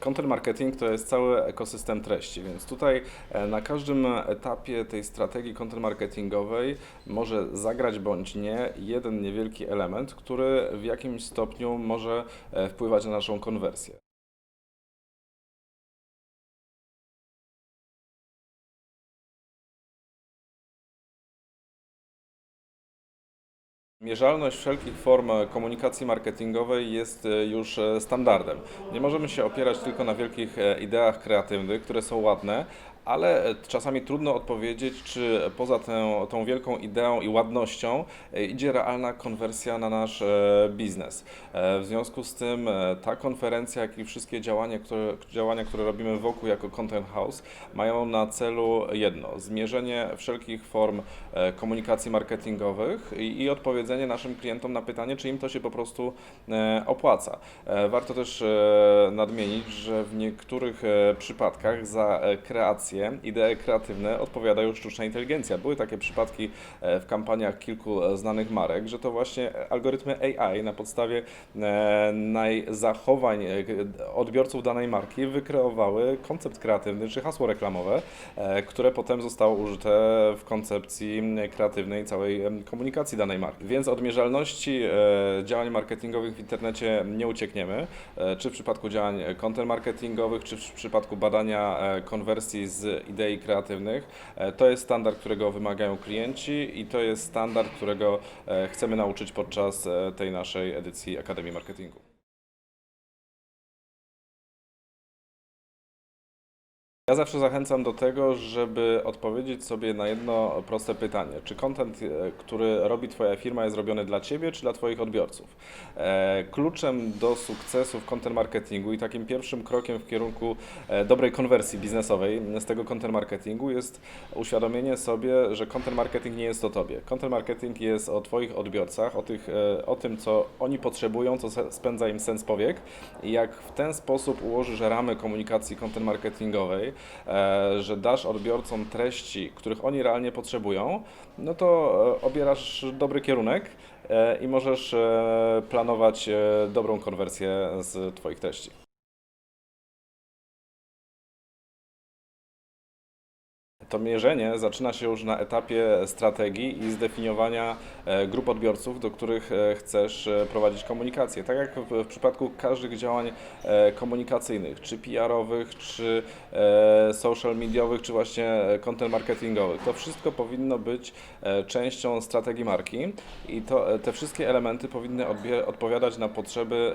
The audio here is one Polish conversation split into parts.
Content marketing to jest cały ekosystem treści, więc tutaj e, na każdym etapie tej strategii content marketingowej może zagrać bądź nie jeden niewielki element, który w jakimś stopniu może e, wpływać na naszą konwersję. Mierzalność wszelkich form komunikacji marketingowej jest e, już e, standardem. Nie możemy się opierać tylko na wielkich e, ideach kreatywnych, które są ładne, ale czasami trudno odpowiedzieć, czy poza tę, tą wielką ideą i ładnością e, idzie realna konwersja na nasz e, biznes. E, W związku z tym ta konferencja, jak i wszystkie działania, które, działania, które robimy wokół jako Content House, mają na celu jedno: zmierzenie wszelkich form komunikacji marketingowych i, i odpowiedzenie naszym klientom na pytanie, czy im to się po prostu opłaca. Warto też nadmienić, że w niektórych przypadkach za e, kreację, idee kreatywne odpowiada już sztuczna inteligencja. Były takie przypadki e, w kampaniach kilku e, znanych marek, że to właśnie algorytmy AI na podstawie e, zachowań odbiorców danej marki wykreowały koncept kreatywny czy hasło reklamowe, które potem zostało użyte w koncepcji kreatywnej całej komunikacji danej marki. Więc od mierzalności e, działań marketingowych w internecie nie uciekniemy, czy w przypadku działań content marketingowych, czy w przypadku badania konwersji z idei kreatywnych. E, To jest standard, którego wymagają klienci i to jest standard, którego e, chcemy nauczyć podczas e, tej naszej edycji Akademii Marketingu. Ja zawsze zachęcam do tego, żeby odpowiedzieć sobie na jedno proste pytanie. Czy content, e, który robi Twoja firma, jest robiony dla Ciebie, czy dla Twoich odbiorców? E, Kluczem do sukcesu w content marketingu i takim pierwszym krokiem w kierunku e, dobrej konwersji biznesowej z tego content marketingu jest uświadomienie sobie, że content marketing nie jest o Tobie. Content marketing jest o Twoich odbiorcach, o, tych, o tym, co oni potrzebują, co spędza im sens powiek i jak w ten sposób ułożysz ramy komunikacji content marketingowej, że dasz odbiorcom treści, których oni realnie potrzebują, no to e, obierasz dobry kierunek e, i możesz e, planować e, dobrą konwersję z Twoich treści. To mierzenie zaczyna się już na etapie strategii i zdefiniowania e, grup odbiorców, do których e, chcesz e, prowadzić komunikację. Tak jak w, przypadku każdych działań komunikacyjnych, czy PR-owych, czy social mediowych, czy właśnie content marketingowych. To wszystko powinno być częścią strategii marki i to, te wszystkie elementy powinny odpowiadać na potrzeby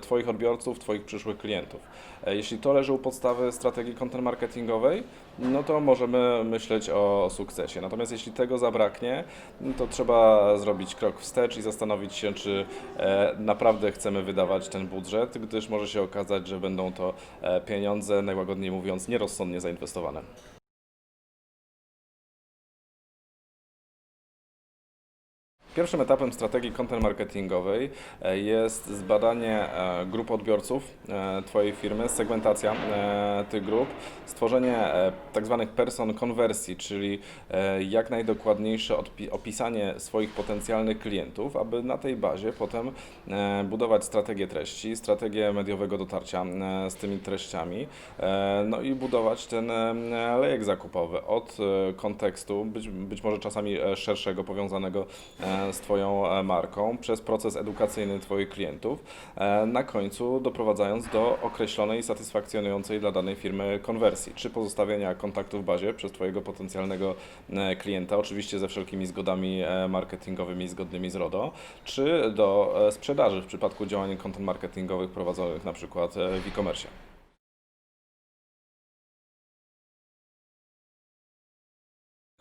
Twoich odbiorców, Twoich przyszłych klientów. Jeśli to leży u podstawy strategii content marketingowej, no to możemy myśleć o sukcesie. Natomiast jeśli tego zabraknie, no to trzeba zrobić krok wstecz i zastanowić się, czy e, naprawdę chcemy wydawać ten budżet, gdyż może się okazać, że będą to e, pieniądze, najłagodniej mówiąc, nierozsądnie zainwestowane. Pierwszym etapem strategii content marketingowej e, jest zbadanie e, grup odbiorców e, Twojej firmy, segmentacja tych grup, stworzenie tak zwanych person konwersji, czyli jak najdokładniejsze opisanie swoich potencjalnych klientów, aby na tej bazie potem budować strategię treści, strategię mediowego dotarcia z tymi treściami, no i budować ten lejek zakupowy od kontekstu, być, być może czasami szerszego, powiązanego z Twoją e, marką, przez proces edukacyjny Twoich klientów, e, na końcu doprowadzając do określonej, satysfakcjonującej dla danej firmy konwersji, czy pozostawienia kontaktu w bazie przez Twojego potencjalnego e, klienta, oczywiście ze wszelkimi zgodami marketingowymi zgodnymi z RODO, czy do sprzedaży w przypadku działań content marketingowych prowadzonych na przykład w e-commerce.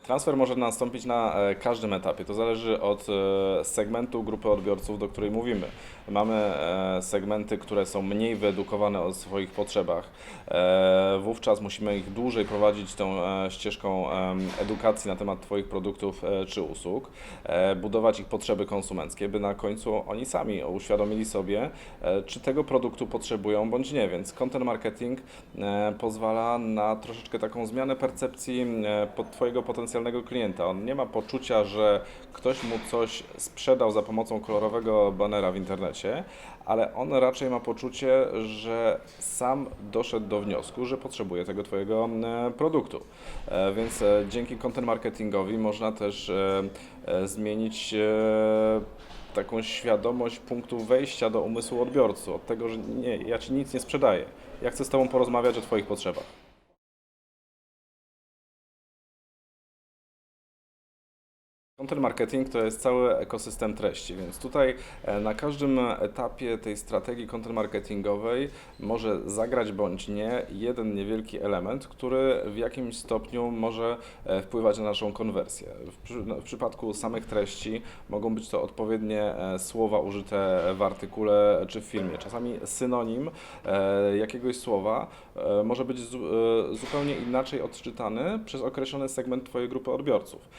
Transfer może nastąpić na e, każdym etapie. To zależy od e, segmentu grupy odbiorców, do której mówimy. Mamy e, segmenty, które są mniej wyedukowane o swoich potrzebach. E, Wówczas musimy ich dłużej prowadzić tą e, ścieżką edukacji na temat Twoich produktów czy usług, budować ich potrzeby konsumenckie, by na końcu oni sami uświadomili sobie, czy tego produktu potrzebują bądź nie. Więc content marketing pozwala na troszeczkę taką zmianę percepcji pod Twojego potencjalnego klienta. On nie ma poczucia, że ktoś mu coś sprzedał za pomocą kolorowego banera w internecie. Ale on raczej ma poczucie, że sam doszedł do wniosku, że potrzebuje tego Twojego e, produktu. E, Więc e, dzięki content marketingowi można też e, zmienić taką świadomość punktu wejścia do umysłu odbiorcy, od tego, że nie, ja Ci nic nie sprzedaję. Ja chcę z Tobą porozmawiać o Twoich potrzebach. Content marketing to jest cały ekosystem treści, więc tutaj e, na każdym etapie tej strategii content marketingowej może zagrać bądź nie jeden niewielki element, który w jakimś stopniu może e, wpływać na naszą konwersję. W, no, w przypadku samych treści mogą być to odpowiednie e, słowa użyte w artykule czy w filmie. Czasami synonim jakiegoś słowa może być zu, zupełnie inaczej odczytany przez określony segment Twojej grupy odbiorców.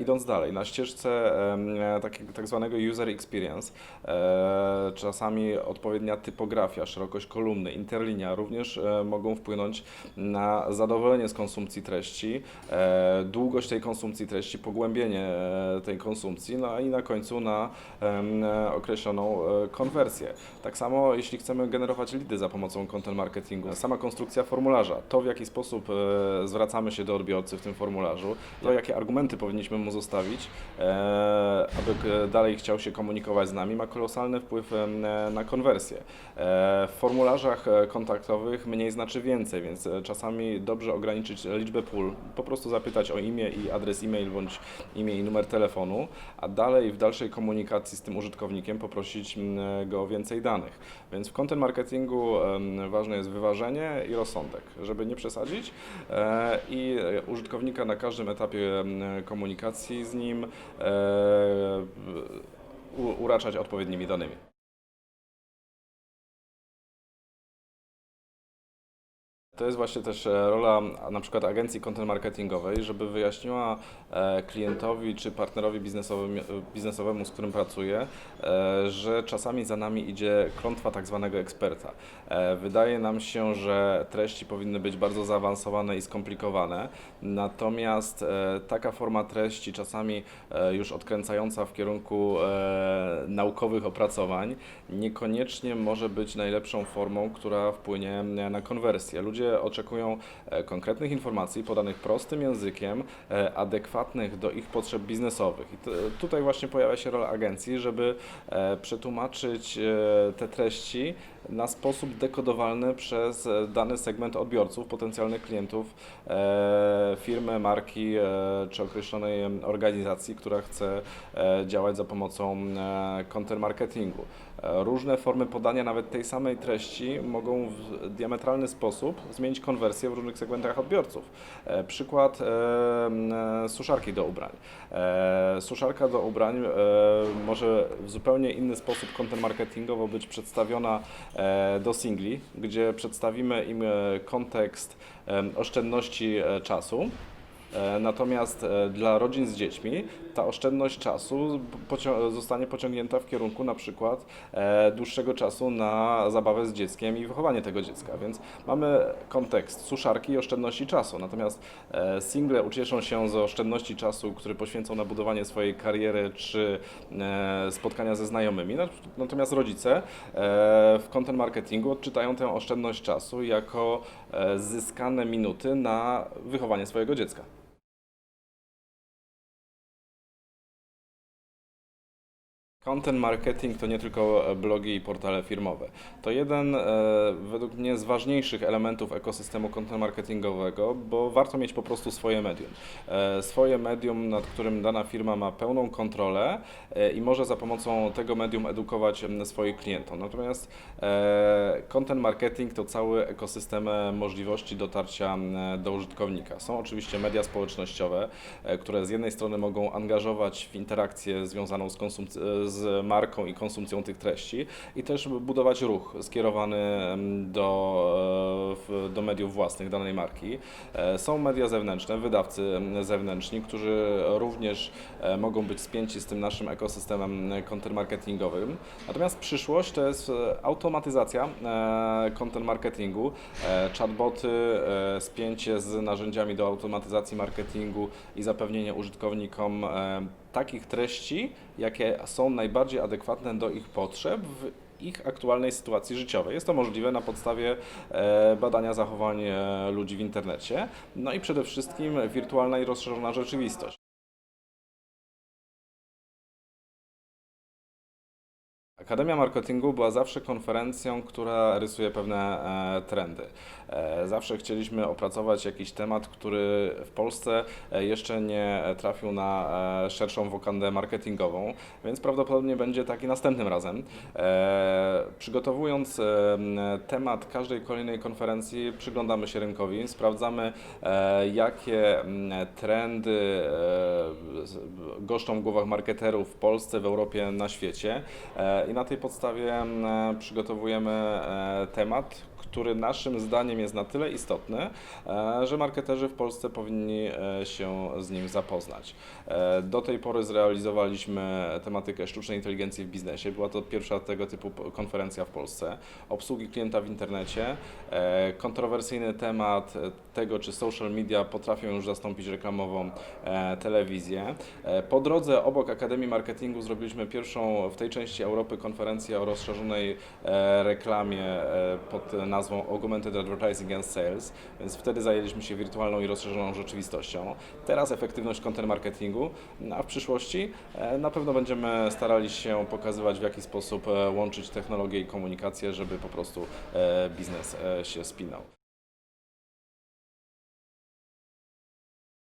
Idąc dalej, na ścieżce e, takiego tak zwanego user experience, e, czasami odpowiednia typografia, szerokość kolumny, interlinia również e, mogą wpłynąć na zadowolenie z konsumpcji treści, długość tej konsumpcji treści, pogłębienie tej konsumpcji, no i na końcu na określoną konwersję. Tak samo jeśli chcemy generować lidy za pomocą content marketingu, sama konstrukcja formularza, to w jaki sposób zwracamy się do odbiorcy w tym formularzu, to jakie argumenty powinniśmy mu zostawić, aby k- dalej chciał się komunikować z nami, ma kolosalny wpływ em, na konwersję. E, W formularzach e, kontaktowych mniej znaczy więcej, więc e, czasami dobrze ograniczyć liczbę pól, po prostu zapytać o imię i adres e-mail bądź imię i numer telefonu, a dalej w dalszej komunikacji z tym użytkownikiem poprosić go o więcej danych. Więc w content marketingu ważne jest wyważenie i rozsądek, żeby nie przesadzić e, i e, użytkownika na każdym etapie komunikacji z nim e, uraczać odpowiednimi danymi. To jest właśnie też e, rola na przykład agencji content marketingowej, żeby wyjaśniła e, klientowi czy partnerowi e, biznesowemu, z którym pracuje, że czasami za nami idzie klątwa tak zwanego eksperta. Wydaje nam się, że treści powinny być bardzo zaawansowane i skomplikowane, natomiast taka forma treści, czasami już odkręcająca w kierunku naukowych opracowań, niekoniecznie może być najlepszą formą, która wpłynie na konwersję. Ludzie oczekują e, konkretnych informacji podanych prostym językiem, e, adekwatnych do ich potrzeb biznesowych. I tutaj właśnie pojawia się rola agencji, żeby e, przetłumaczyć te treści na sposób dekodowalny przez e, dany segment odbiorców, potencjalnych klientów e, firmy, marki e, czy określonej organizacji, która chce działać za pomocą content marketingu. Różne formy podania nawet tej samej treści mogą w diametralny sposób zmienić konwersję w różnych segmentach odbiorców. Przykład suszarki do ubrań. Suszarka do ubrań może w zupełnie inny sposób content marketingowo być przedstawiona do singli, gdzie przedstawimy im e, kontekst oszczędności e, czasu. E, Natomiast e, dla rodzin z dziećmi ta oszczędność czasu pocią- zostanie pociągnięta w kierunku na przykład e, dłuższego czasu na zabawę z dzieckiem i wychowanie tego dziecka. Więc mamy kontekst suszarki i oszczędności czasu. Natomiast single ucieszą się z oszczędności czasu, który poświęcą na budowanie swojej kariery czy spotkania ze znajomymi. Nat- Natomiast rodzice w content marketingu odczytają tę oszczędność czasu jako zyskane minuty na wychowanie swojego dziecka. Content marketing to nie tylko e, blogi i portale firmowe. To jeden e, według mnie z ważniejszych elementów ekosystemu content marketingowego, bo warto mieć po prostu swoje medium. E, swoje medium, nad którym dana firma ma pełną kontrolę i może za pomocą tego medium edukować swoich klientów. Natomiast content marketing to cały ekosystem możliwości dotarcia do użytkownika. Są oczywiście media społecznościowe, które z jednej strony mogą angażować w interakcję związaną z, konsumc- z marką i konsumpcją tych treści i też budować ruch skierowany do, e, do mediów własnych danej marki. E, Są media zewnętrzne, wydawcy zewnętrzni, którzy również e, mogą być spięci z tym naszym ekosystemem content marketingowym. Natomiast przyszłość to jest automatyzacja content marketingu, chatboty, spięcie z narzędziami do automatyzacji marketingu i zapewnienie użytkownikom takich treści, jakie są najbardziej adekwatne do ich potrzeb w ich aktualnej sytuacji życiowej. Jest to możliwe na podstawie e, badania zachowań e, ludzi w internecie, no i przede wszystkim wirtualna i rozszerzona rzeczywistość. Akademia Marketingu była zawsze konferencją, która rysuje pewne e, trendy. E, zawsze chcieliśmy opracować jakiś temat, który w Polsce e, jeszcze nie trafił na szerszą wokandę marketingową, więc prawdopodobnie będzie taki następnym razem. Przygotowując temat każdej kolejnej konferencji, przyglądamy się rynkowi, sprawdzamy jakie m, trendy goszczą w głowach marketerów w Polsce, w Europie, na świecie. I na tej podstawie m, e, przygotowujemy e, temat, który naszym zdaniem jest na tyle istotny, e, że marketerzy w Polsce powinni e, się z nim zapoznać. E, Do tej pory zrealizowaliśmy tematykę sztucznej inteligencji w biznesie. Była to pierwsza tego typu konferencja w Polsce. Obsługi klienta w internecie, kontrowersyjny temat tego, czy social media potrafią już zastąpić reklamową telewizję. Po drodze obok Akademii Marketingu zrobiliśmy pierwszą w tej części Europy konferencję o rozszerzonej reklamie pod nazwą Augmented Advertising and Sales, więc wtedy zajęliśmy się wirtualną i rozszerzoną rzeczywistością. Teraz efektywność content marketingu, a w przyszłości e, na pewno będziemy starali się pokazywać w jaki sposób e, łączyć technologię i komunikację, żeby po prostu e, biznes się spinał.